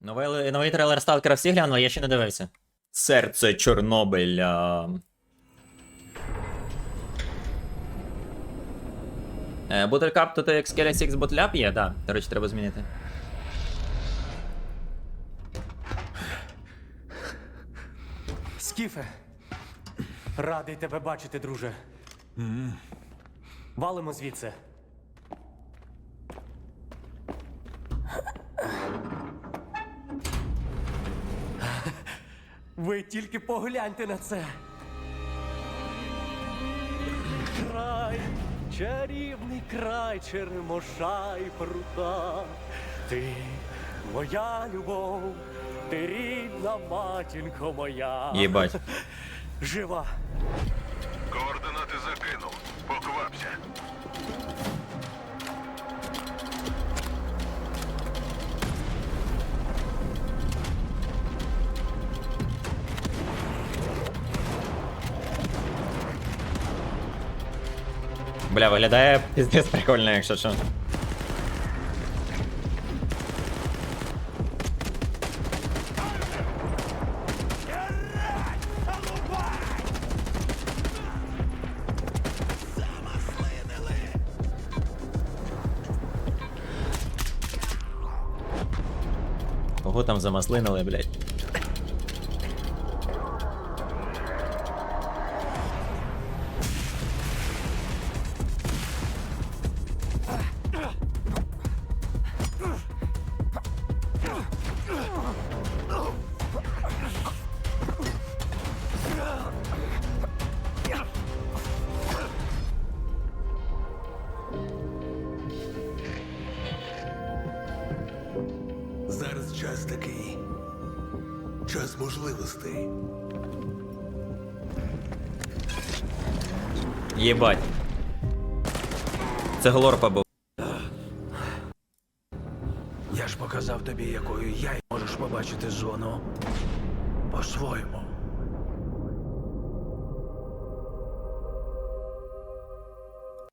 Новий, новий трейлер Сталкера всі глянули, я ще не дивився. Серце Чорнобиля. Е, Бутеркап тут як Skelly 6 ботляп є, да. До речі, треба змінити. Скіфе, радий тебе бачити, друже. Валимо звідси. Ви тільки погляньте на це. Край, чарівний край черемоша і прута. Ти моя любов, ти рідна матінко моя. Єбать. Жива. Бля, виглядає піздець прикольно, якщо що. Кого там замаслинили, блядь? Зараз час такий. Час можливостей. Єбать. Це глорпа був. Показав тобі, якою я можеш побачити зону. По-своєму.